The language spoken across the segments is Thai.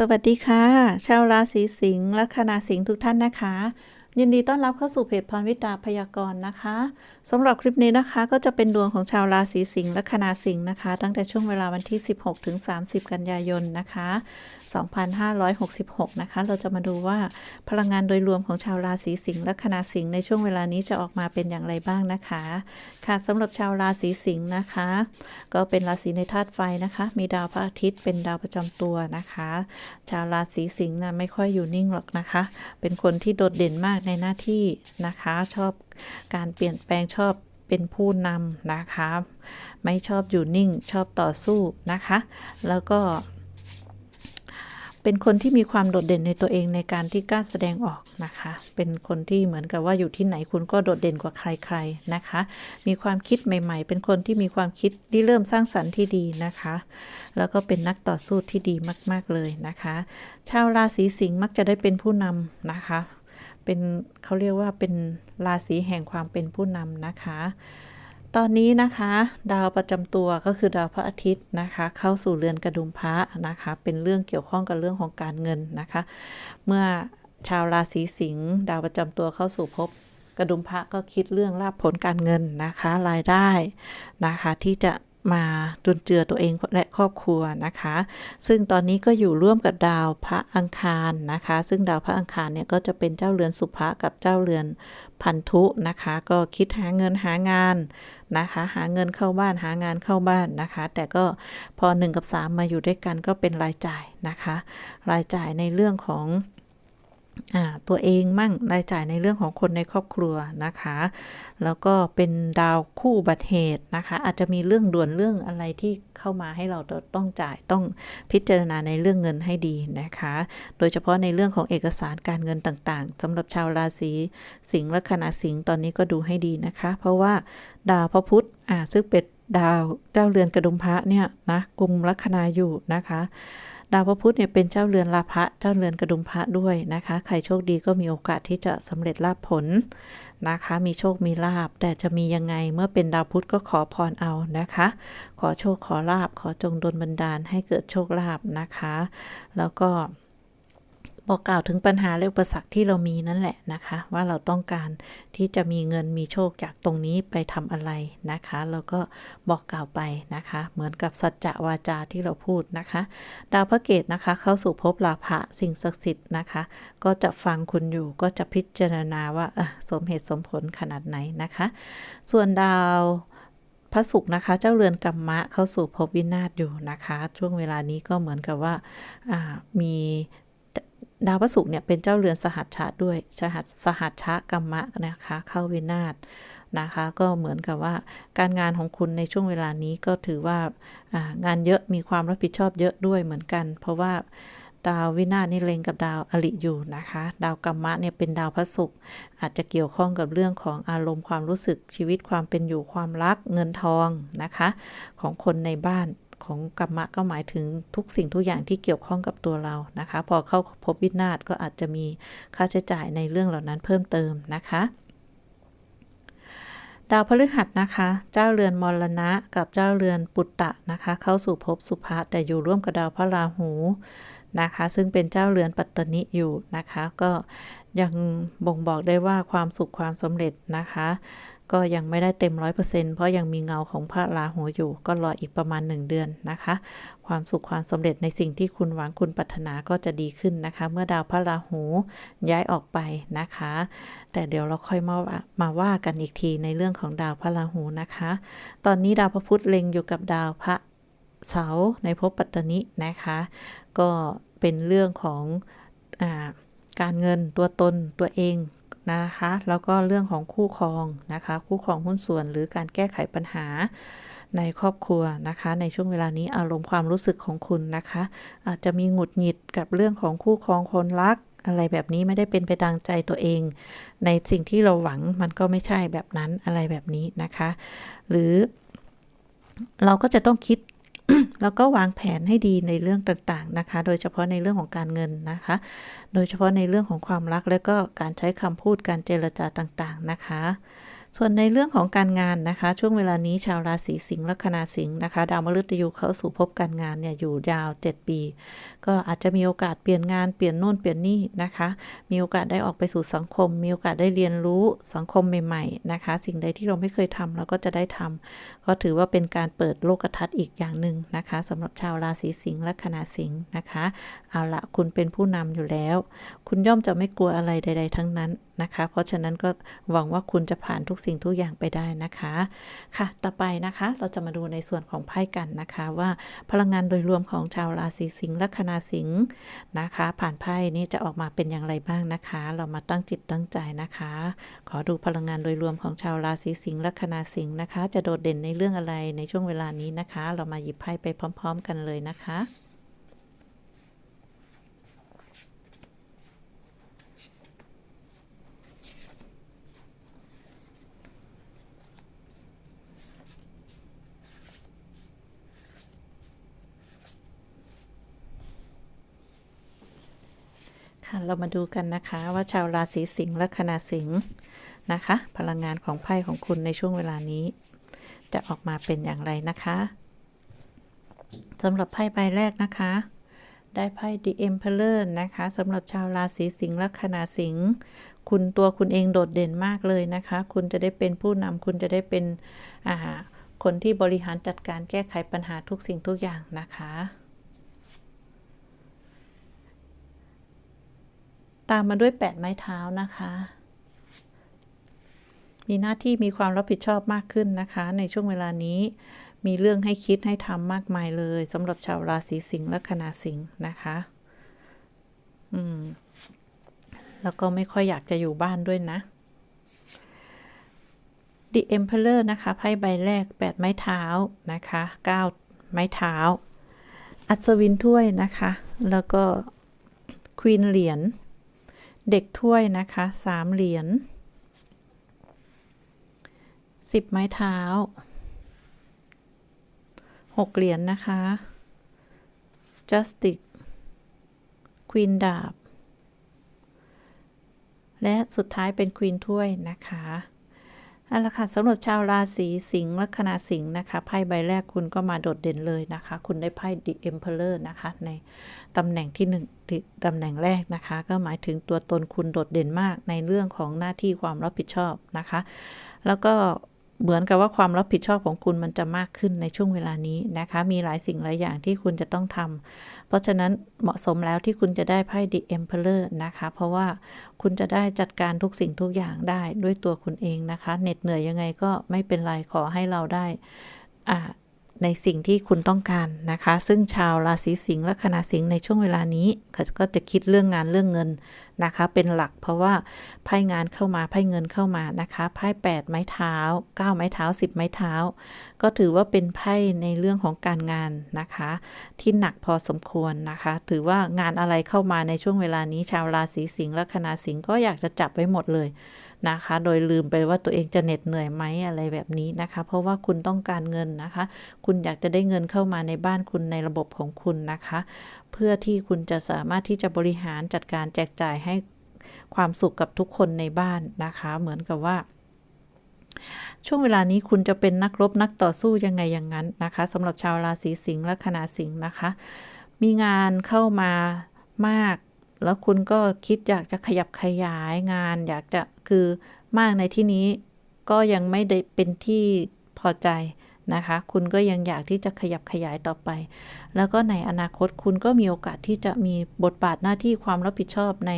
สวัสดีค่ะ ชาวราศีสิงห์และคณาสิงห์ทุกท่านนะคะ ยินดีต้อนรับเข้าสู่เพจพรวิตาพยากรณ์นะคะสำหรับคลิปนี้นะคะก็จะเป็นดวงของชาวราศีสิงห์และคณาสิงห์นะคะ ตั้งแต่ช่วงเวลาวันที่ 16ถึง30 กันยายนนะคะ 2566 นะคะ เราจะมาดูว่าพลังงานโดยรวมของชาวราศีสิงห์และคณาสิงห์ในช่วงเวลานี้จะออกมาเป็นอย่างไรบ้างนะคะ ค่ะสำหรับชาวราศีสิงห์นะคะ ก็เป็นราศีในธาตุไฟนะคะ มีดาวพระอาทิตย์เป็นดาวประจำตัวนะคะ ชาวราศีสิงห์นะไม่ค่อยอยู่นิ่งหรอกนะคะ เป็นคนที่โดดเด่นมากในหน้าที่นะคะ ชอบการเปลี่ยนแปลงชอบเป็นผู้นำนะคะ ไม่ชอบอยู่นิ่งชอบต่อสู้นะคะ แล้วก็ เป็นคนที่มีความโดดเด่นในตัวเองในการที่กล้าแสดงออกนะคะ เป็นคนที่เหมือนกับว่าอยู่ที่ไหนคุณก็โดดเด่นกว่าใครๆนะคะ มีความคิดใหม่ ๆ เป็นคนที่มีความคิดที่เริ่มสร้างสรรค์ที่ดีนะคะ แล้วก็เป็นนักต่อสู้ที่ดีมาก ๆเลยนะคะ ชาวราศีสิงห์มักจะได้เป็นผู้นำนะคะ เป็นเขาเรียกว่าเป็นราศีแห่งความเป็นผู้นำนะคะ ตอนนี้นะคะ ดาวประจำตัวก็คือดาวพระอาทิตย์นะคะ เข้าสู่เรือนกระดุมพระนะคะ เป็นเรื่องเกี่ยวข้องกับเรื่องของการเงินนะคะ เมื่อชาวราศีสิงห์ดาวประจำตัวเข้าสู่ภพกระดุมพระก็คิดเรื่องลาภผลการเงินนะคะ รายได้นะคะ ที่จะ มาจุนเจือตัวเองและครอบครัวนะคะ ซึ่งตอนนี้ก็อยู่ร่วมกับดาวพระอังคารนะคะ ซึ่งดาวพระอังคารเนี่ยก็จะเป็นเจ้าเรือนสุภะกับเจ้าเรือนพันธุนะคะ ก็คิดหาเงินหางานนะคะ หาเงินเข้าบ้านหางานเข้าบ้านนะคะ แต่ก็พอ 1 กับ 3 มาอยู่ด้วยกันก็เป็นรายจ่ายนะคะ รายจ่ายในเรื่องของ ตัวเองมั่งรายจ่ายในเรื่องของคนในครอบครัวนะคะ แล้วก็เป็นดาวคู่บัติเหตุนะคะ อาจจะมีเรื่องด่วนเรื่องอะไรที่เข้ามาให้เราต้องจ่ายต้องพิจารณาในเรื่องเงินให้ดีนะคะ โดยเฉพาะในเรื่องของเอกสารการเงินต่างๆสำหรับชาวราศีสิงห์และคณะสิงห์ตอนนี้ก็ดูให้ดีนะคะ เพราะว่าดาวพระพุธอ่าซึ่งเป็นดาวเจ้าเรือนกระดุมพระเนี่ยนะกุมลัคนาอยู่นะคะ ดาวพระพุธเนี่ยเป็นเจ้าเรือนลาภะเจ้าเรือนกระดุมพระด้วยนะคะ ใครโชคดีก็มีโอกาสที่จะสำเร็จลาภผลนะคะ มีโชคมีลาบแต่จะมียังไงเมื่อเป็นดาวพุธก็ขอพรเอานะคะ ขอโชคขอลาบขอจงดลบันดาลให้เกิดโชคลาบนะคะ แล้วก็ บอกกล่าวถึงปัญหาและอุปสรรคที่เรามีนั่นแหละนะคะ ว่าเราต้องการที่จะมีเงินมีโชคจากตรงนี้ไปทำอะไรนะคะแล้วก็บอกกล่าวไปนะคะ เหมือนกับสัจจะวาจาที่เราพูดนะคะ ดาวพระเกตนะคะ เข้าสู่ภพลาภะสิ่งศักดิ์สิทธิ์นะคะ ก็จะฟังคุณอยู่ก็จะพิจารณาว่าสมเหตุสมผลขนาดไหนนะคะ ส่วนดาวพระศุกร์นะคะ เจ้าเรือนกรรมะเข้าสู่ภพวินาศอยู่นะคะ ช่วงเวลานี้ก็เหมือนกับว่ามี ดาวพระศุกร์เนี่ยเป็นเจ้าเรือนสหัชชะด้วยสหัสสหัชชะกรรมะนะคะ เข้าวินาศนะคะ ก็เหมือนกับว่าการงานของคุณในช่วงเวลานี้ก็ถือว่างานเยอะมีความรับผิดชอบเยอะด้วยเหมือนกัน เพราะว่าดาววินาศนี่เล็งกับดาวอริอยู่นะคะ ดาวกรรมะเนี่ยเป็นดาวพระศุกร์อาจจะเกี่ยวข้องกับเรื่องของอารมณ์ความรู้สึกชีวิตความเป็นอยู่ความรักเงินทองนะคะ ของคนในบ้าน ของกรรมะก็หมายถึงทุกสิ่งทุกอย่างที่เกี่ยวข้องกับตัวเรานะคะ พอเข้าพบวินาศก็อาจจะมีค่าใช้จ่ายในเรื่องเหล่านั้นเพิ่มเติมนะคะดาวพฤหัสนะคะ เจ้าเรือนมรณะกับเจ้าเรือนปุตตะนะคะ เข้าสู่ภพสุภะแต่อยู่ร่วมกับดาวพระราหูนะคะ ซึ่งเป็นเจ้าเรือนปัตตนิอยู่นะคะ ก็ยังบ่งบอกได้ว่าความสุขความสำเร็จนะคะ ก็ยังไม่ได้เต็มร้อยเปอร์เซ็นต์เพราะยังมีเงาของพระราหูอยู่ ก็รออีกประมาณ 1 เดือนนะคะ ความสุขความสำเร็จในสิ่งที่คุณหวังคุณปรารถนาก็จะดีขึ้นนะคะ เมื่อดาวพระราหูย้ายออกไปนะคะ แต่เดี๋ยวเราค่อยมามาว่ากันอีกทีในเรื่องของดาวพระราหูนะคะ ตอนนี้ดาวพระพุธเล็งอยู่กับดาวพระเสาในภพปัตตนินะคะ ก็เป็นเรื่องของอการเงินตัวตนตัวเอง นะคะ แล้วก็เรื่องของคู่ครองนะคะ คู่ครองหุ้นส่วนหรือการแก้ไขปัญหาในครอบครัวนะคะ ในช่วงเวลานี้อารมณ์ความรู้สึกของคุณนะคะ อาจจะมีหงุดหงิดกับเรื่องของคู่ครองคนรัก อะไรแบบนี้ไม่ได้เป็นไปดังใจตัวเอง ในสิ่งที่เราหวังมันก็ไม่ใช่แบบนั้นอะไรแบบนี้นะคะ หรือเราก็จะต้องคิด แล้วก็วางแผนให้ดีในเรื่องต่างๆนะคะ โดยเฉพาะในเรื่องของการเงินนะคะ โดยเฉพาะในเรื่องของความรักและก็การใช้คำพูดการเจรจาต่างๆนะคะ ส่วนในเรื่องของการงานนะคะ ช่วงเวลานี้ชาวราศีสิงห์ลัคนาสิงห์นะคะ ดาวมฤตยูเข้าสู่ภพการงานเนี่ยอยู่ยาว 7 ปี ก็อาจจะมีโอกาสเปลี่ยนงานเปลี่ยนโน่นเปลี่ยนนี่นะคะ มีโอกาสได้ออกไปสู่สังคม มีโอกาสได้เรียนรู้สังคมใหม่ๆนะคะ สิ่งใดที่เราไม่เคยทำเราก็จะได้ทำก็ถือว่าเป็นการเปิดโลกทัศน์อีกอย่างหนึ่งนะคะสำหรับชาวราศีสิงห์ลัคนาสิงห์นะคะเอาละคุณเป็นผู้นำอยู่แล้ว คุณย่อมจะไม่กลัวอะไรใด ๆ ทั้งนั้นนะคะ เพราะฉะนั้นก็หวังว่าคุณจะผ่านทุกสิ่งทุกอย่างไปได้นะคะ ค่ะ ต่อไปนะคะ เราจะมาดูในส่วนของไพ่กันนะคะ ว่าพลังงานโดยรวมของชาวราศีสิงห์ลัคนาสิงห์นะคะ ผ่านไพ่นี้จะออกมาเป็นอย่างไรบ้างนะคะ เรามาตั้งจิตตั้งใจนะคะ ขอดูพลังงานโดยรวมของชาวราศีสิงห์ลัคนาสิงห์นะคะ จะโดดเด่นในเรื่องอะไรในช่วงเวลานี้นะคะ เรามาหยิบไพ่ไปพร้อม ๆ กันเลยนะคะ เรามาดูกันนะคะว่าชาวราศีสิงห์แลัคนาสิงห์นะคะ พลังงานของไพ่ของคุณในช่วงเวลานี้ จะออกมาเป็นอย่างไรนะคะสำหรับไพ่ใบแรกนะคะ ได้ไพ่ The Emperor นะคะสำหรับชาวราศีสิงห์แลัคนาสิงห์คุณตัวคุณเองโดดเด่นมากเลยนะคะ คุณจะได้เป็นผู้นำคุณจะได้เป็นคนที่บริหารจัดการแก้ไขปัญหาทุกสิ่งทุกอย่างนะคะ ตามมาด้วย 8 ไม้เท้านะคะ มีหน้าที่มีความรับผิดชอบมากขึ้นนะคะ ในช่วงเวลานี้มีเรื่องให้คิดให้ทำมากมายเลยสำหรับชาวราศีสิงห์และคณาสิงห์นะคะอืมแล้วก็ไม่ค่อยอยากจะอยู่บ้านด้วยนะ The Emperor นะคะไพ่ใบแรก 8 ไม้เท้านะคะ 9 ไม้เท้า อัศวินถ้วยนะคะ แล้วก็ควีนเหรียญ เด็กถ้วยนะคะสามเหรียญสิบไม้เท้าหกเหรียญนนะคะ justice ควีนดาบ และสุดท้ายเป็นควีนถ้วยนะคะ เอาละค่ะสำหรับชาวราศีสิงห์ลัคนาสิงห์นะคะไพ่ใบแรกคุณก็มาโดดเด่นเลยนะคะ คุณได้ไพ่ The Emperor นะคะ ในตำแหน่งที่หนึ่งตำแหน่งแรกนะคะ ก็หมายถึงตัวตนคุณโดดเด่นมากในเรื่องของหน้าที่ความรับผิดชอบนะคะ แล้วก็ เหมือนกับว่าความรับผิดชอบของคุณมันจะมากขึ้นในช่วงเวลานี้นะคะ มีหลายสิ่งหลายอย่างที่คุณจะต้องทำ เพราะฉะนั้นเหมาะสมแล้วที่คุณจะได้ไพ่ The Emperor นะคะ เพราะว่าคุณจะได้จัดการทุกสิ่งทุกอย่างได้ด้วยตัวคุณเองนะคะ เหน็ดเหนื่อยยังไงก็ไม่เป็นไร ขอให้เราได้อ่า ในสิ่งที่คุณต้องการนะคะ ซึ่งชาวราศีสิงห์และคณะสิงห์ในช่วงเวลานี้ก็จะคิดเรื่องงานเรื่องเงินนะคะ เป็นหลักเพราะว่าไพ่งานเข้ามาไพ่เงินเข้ามานะคะไพ่8ไม้เท้า 9 ไม้เท้า 10 ไม้เท้า ก็ถือว่าเป็นไพ่ในเรื่องของการงานนะคะ ที่หนักพอสมควรนะคะ ถือว่างานอะไรเข้ามาในช่วงเวลานี้ ชาวราศีสิงห์และคณะสิงห์ก็อยากจะจับไว้หมดเลย นะคะ โดยลืมไปว่าตัวเองจะเหน็ดเหนื่อยไหมอะไรแบบนี้นะคะ เพราะว่าคุณต้องการเงินนะคะ คุณอยากจะได้เงินเข้ามาในบ้านคุณในระบบของคุณนะคะ เพื่อที่คุณจะสามารถที่จะบริหารจัดการแจกจ่ายให้ความสุขกับทุกคนในบ้านนะคะ เหมือนกับว่าช่วงเวลานี้คุณจะเป็นนักรบนักต่อสู้ยังไงอย่างนั้นนะคะสำหรับชาวราศีสิงห์และคณะสิงห์นะคะ มีงานเข้ามามาก แล้วคุณก็คิดอยากจะขยับขยายงาน อยากจะคือมากในที่นี้ก็ยังไม่ได้เป็นที่พอใจนะคะ คุณก็ยังอยากที่จะขยับขยายต่อไป แล้วก็ในอนาคตคุณก็มีโอกาสที่จะมีบทบาทหน้าที่ความรับผิดชอบใน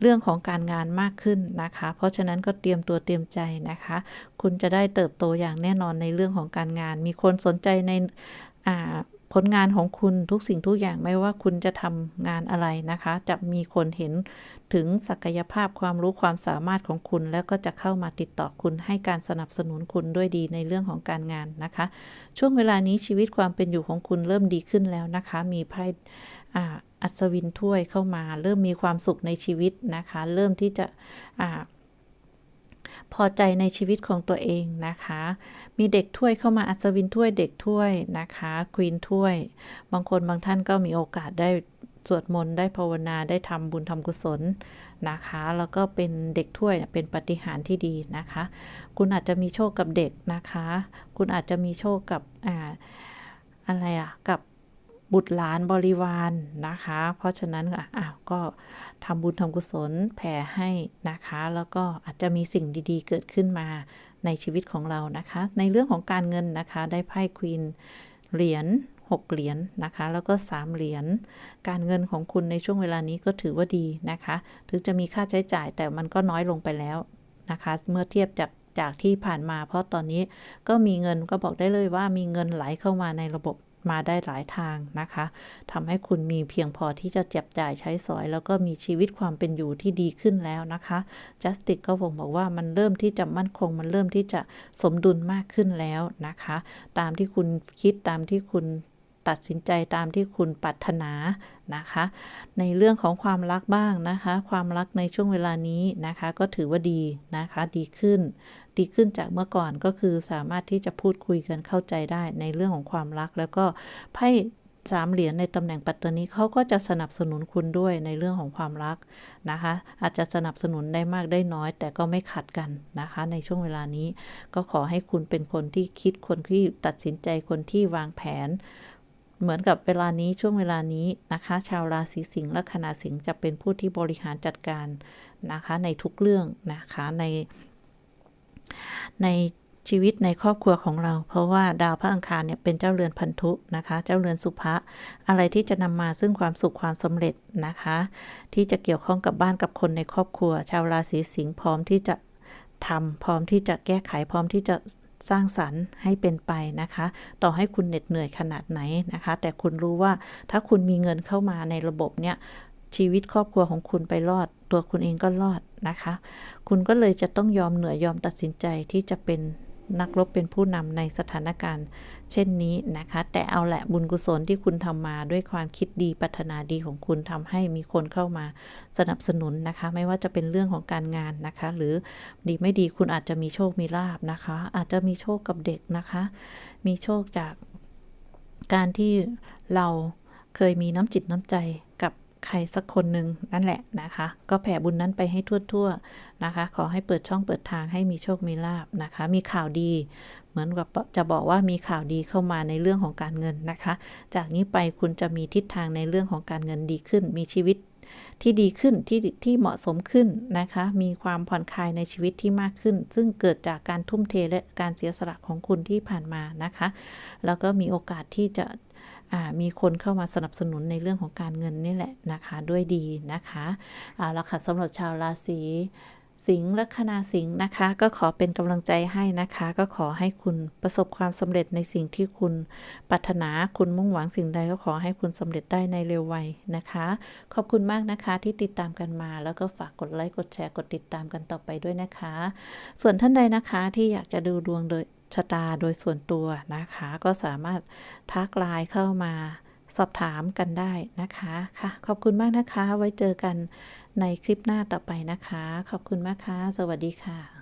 เรื่องของการงานมากขึ้นนะคะ เพราะฉะนั้นก็เตรียมตัวเตรียมใจนะคะ คุณจะได้เติบโตอย่างแน่นอนในเรื่องของการงาน มีคนสนใจใน ผลงานของคุณทุกสิ่งทุกอย่างไม่ว่าคุณจะทำงานอะไรนะคะ จะมีคนเห็นถึงศักยภาพความรู้ความสามารถของคุณ แล้วก็จะเข้ามาติดต่อคุณให้การสนับสนุนคุณด้วยดีในเรื่องของการงานนะคะ ช่วงเวลานี้ชีวิตความเป็นอยู่ของคุณเริ่มดีขึ้นแล้วนะคะ มีไพ่อัศวินถ้วยเข้ามา เริ่มมีความสุขในชีวิตนะคะ เริ่มที่จะ พอใจในชีวิตของตัวเองนะคะ มีเด็กถ้วยเข้ามาอัศวินถ้วยเด็กถ้วยนะคะควีนถ้วย บางคนบางท่านก็มีโอกาสได้สวดมนต์ได้ภาวนาได้ทำบุญทำกุศลนะคะ แล้วก็เป็นเด็กถ้วยเป็นปฏิหารที่ดีนะคะ คุณอาจจะมีโชคกับเด็กนะคะ คุณอาจจะมีโชคกับอ่าอะไรอะกับ บุตรหลานบริวารนะคะ เพราะฉะนั้นอะอ้าวก็ทำบุญทำกุศลแผ่ให้นะคะ แล้วก็อาจจะมีสิ่งดีๆ เกิดขึ้นมาในชีวิตของเรานะคะ ในเรื่องของการเงินนะคะ ได้ไพ่ควีนเหรียญ6เหรียญนะคะ แล้วก็ 3 เหรียญ การเงินของคุณในช่วงเวลานี้ก็ถือว่าดีนะคะ ถึงจะมีค่าใช้จ่ายแต่มันก็น้อยลงไปแล้วนะคะ เมื่อเทียบจากจากที่ผ่านมา เพราะตอนนี้ก็มีเงินก็บอกได้เลยว่ามีเงินไหลเข้ามาในระบบ มาได้หลายทางนะคะทำให้คุณมีเพียงพอที่จะจับจ่ายใช้สอย แล้วก็มีชีวิตความเป็นอยู่ที่ดีขึ้นแล้วนะคะจัสติกก็บ่งบอกว่ามันเริ่มที่จะมั่นคง มันเริ่มที่จะสมดุลมากขึ้นแล้วนะคะ ตามที่คุณคิดตามที่คุณ ตัดสินใจตามที่คุณปรารถนานะคะ ในเรื่องของความรักบ้างนะคะ ความรักในช่วงเวลานี้นะคะ ก็ถือว่าดีนะคะ ดีขึ้น ดีขึ้นจากเมื่อก่อนก็คือสามารถที่จะพูดคุยกันเข้าใจได้ในเรื่องของความรักแล้วก็ไพ่สามเหรียญในตำแหน่งปัตตานีเขาก็จะสนับสนุนคุณด้วยในเรื่องของความรักนะคะ อาจจะสนับสนุนได้มากได้น้อย แต่ก็ไม่ขัดกันนะคะ ในช่วงเวลานี้ก็ขอให้คุณเป็นคนที่คิดคนที่ตัดสินใจคนที่วางแผน เหมือนกับเวลานี้ช่วงเวลานี้นะคะ ชาวราศีสิงห์และคณาสิงห์จะเป็นผู้ที่บริหารจัดการนะคะ ในทุกเรื่องนะคะใน ในชีวิตในครอบครัวของเรา เพราะว่าดาวพระอังคารเนี่ยเป็นเจ้าเรือนพันธุนะคะ เจ้าเรือนสุภะอะไรที่จะนำมาซึ่งความสุขความสำเร็จนะคะ ที่จะเกี่ยวข้องกับบ้านกับคนในครอบครัว ชาวราศีสิงห์พร้อมที่จะทำพร้อมที่จะแก้ไขพร้อมที่จะ สร้างสรรค์ให้เป็นไปนะคะ ต่อให้คุณเหน็ดเหนื่อยขนาดไหนนะคะ แต่คุณรู้ว่าถ้าคุณมีเงินเข้ามาในระบบเนี่ยชีวิตครอบครัวของคุณไปรอด ตัวคุณเองก็รอดนะคะ คุณก็เลยจะต้องยอมเหนื่อยยอมตัดสินใจที่จะเป็น นักรบเป็นผู้นำในสถานการณ์ เช่นนี้นะคะ แต่เอาแหละบุญกุศลที่คุณทำมาด้วยความคิดดีปรารถนาดีของคุณทำให้มีคนเข้ามาสนับสนุนนะคะ ไม่ว่าจะเป็นเรื่องของการงานนะคะ หรือดีไม่ดีคุณอาจจะมีโชคมีลาบนะคะ อาจจะมีโชคกับเด็กนะคะ มีโชคจากการที่เราเคยมีน้ำจิตน้ำใจ ใครสักคนหนึ่งนั่นแหละนะคะ ก็แผ่บุญนั้นไปให้ทั่วๆนะคะ ขอให้เปิดช่องเปิดทางให้มีโชคมีลาบนะคะ มีข่าวดี เหมือนกับจะบอกว่ามีข่าวดีเข้ามาในเรื่องของการเงินนะคะ จากนี้ไปคุณจะมีทิศทางในเรื่องของการเงินดีขึ้น มีชีวิตที่ดีขึ้นที่ที่เหมาะสมขึ้นนะคะ มีความผ่อนคลายในชีวิตที่มากขึ้น ซึ่งเกิดจากการทุ่มเทและการเสียสละของคุณที่ผ่านมานะคะ แล้วก็มีโอกาสที่จะ มีคนเข้ามาสนับสนุนในเรื่องของการเงินนี่แหละนะคะด้วยดีนะคะเอาละค่ะสำหรับชาวราศีสิงห์ละคณาสิงห์นะคะ ก็ขอเป็นกำลังใจให้นะคะ ก็ขอให้คุณประสบความสำเร็จในสิ่งที่คุณปรารถนาคุณมุ่งหวังสิ่งใดก็ขอให้คุณสำเร็จได้ในเร็ววัยนะคะ ขอบคุณมากนะคะที่ติดตามกันมา แล้วก็ฝากกดไลค์กดแชร์กดติดตามกันต่อไปด้วยนะคะ ส่วนท่านใดนะคะที่อยากจะดูดวงโดย ชะตาโดยส่วนตัวนะคะ ก็สามารถทักไลน์เข้ามาสอบถามกันได้นะคะค่ะ ขอบคุณมากนะคะ ไว้เจอกันในคลิปหน้าต่อไปนะคะ ขอบคุณมากค่ะ สวัสดีค่ะ